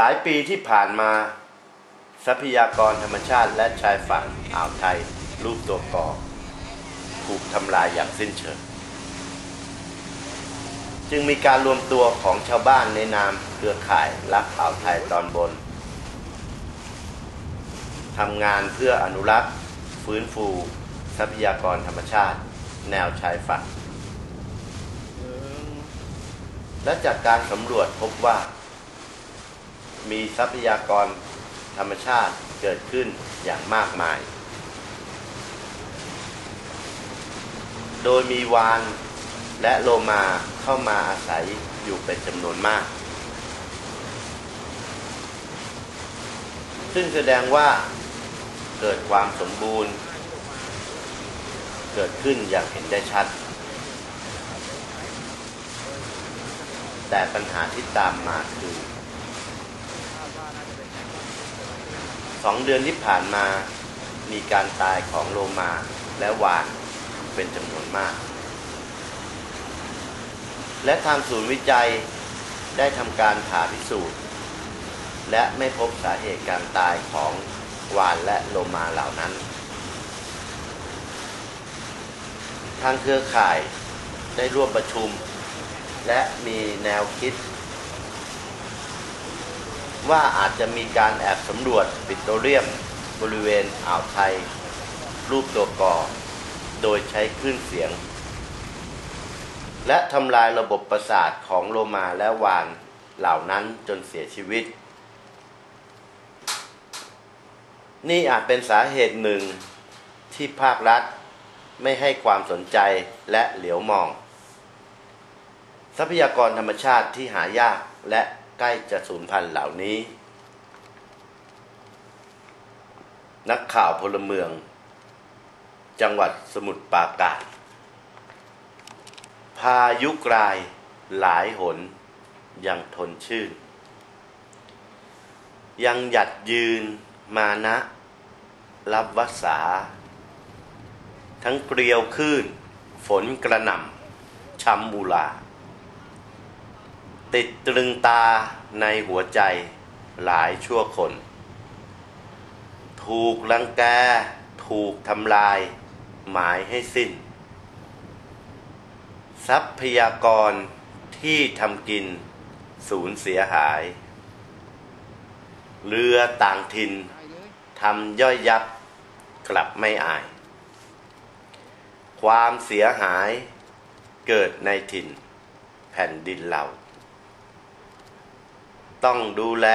หลายปีที่ผ่านมา ทรัพยากรธรรมชาติและชายฝั่งอ่าวไทย รูปตัวกอถูกทำลายอย่างสิ้นเชิง จึงมีการรวมตัวของชาวบ้านในนามเครือข่ายรักอ่าวไทยตอนบนทำงานเพื่ออนุรักษ์ ฟื้นฟู ทรัพยากรธรรมชาติ แนวชายฝั่งและจากการสำรวจพบว่า มีทรัพยากรธรรมชาติเกิดขึ้นอย่างมากมาย โดยมีวานและโลมาเข้ามาอาศัยอยู่เป็นจำนวนมาก ซึ่งแสดงว่าเกิดความสมบูรณ์ เกิดขึ้นอย่างเห็นได้ชัด แต่ปัญหาที่ตามมาคือ สองเดือนที่ผ่านมามีการตายของโลมาและวานเป็นจำนวนมาก และทางศูนย์วิจัยได้ทำการผ่าพิสูจน์ และไม่พบสาเหตุการตายของวานและโลมาเหล่านั้น ทางเครือข่ายได้ร่วมประชุม และมีแนวคิด ว่าอาจจะมีการแอบสำรวจปิโตรเลียมบริเวณอ่าวไทย รูปตัวกอโดยใช้คลื่นเสียง และทำลายระบบประสาทของโลมาและวานเหล่านั้นจนเสียชีวิต นี่อาจเป็นสาเหตุหนึ่งที่ภาครัฐไม่ให้ความสนใจและเหลียวมอง ทรัพยากรธรรมชาติที่หายากและ ใกล้จะสูญพันธุ์เหล่านี้ นักข่าวพลเมือง จังหวัดสมุทรปราการพายุกรายหลายหนยังทนชื่น ยังหยัดยืนมานะ รับวัสา ทั้งเกลียวคลื่นฝนกระหน่ำช้ำบูลา ติดตรึงตาในหัวใจหลายชั่วคน ถูกลังแก ถูกทำลาย หมายให้สิ้น ทรัพยากรที่ทำกิน สูญเสียหาย เรือต่างถิ่นทำย่อยยับกลับไม่อาย ความเสียหายเกิดในถิ่นแผ่นดินเรา ต้องดูแล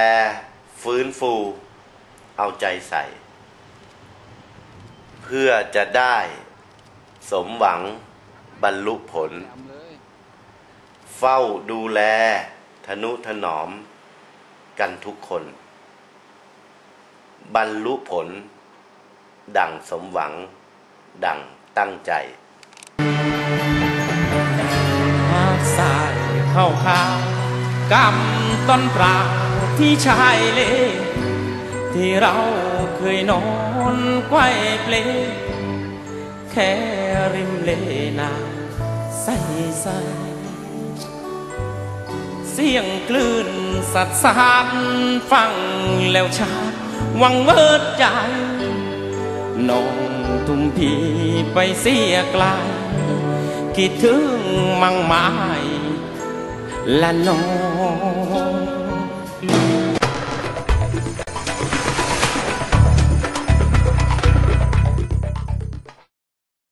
ฟื้นฟู เอาใจใส่ เพื่อจะได้สมหวังบรรลุผล เฝ้าดูแลทนุถนอมกันทุกคน บรรลุผล ดังสมหวัง ดังตั้งใจ หากสายเข้าขาว กำต้นปลาที่ชายเล ที่เราเคยนอนไกวเปล แค่ริมเลนาใสใสเสียงคลื่นสัดสานฟังแล้วชาดวังเวิดใจน้องทุ่มพีไปเสียไกลคิดถึงมังไม้และน้อง long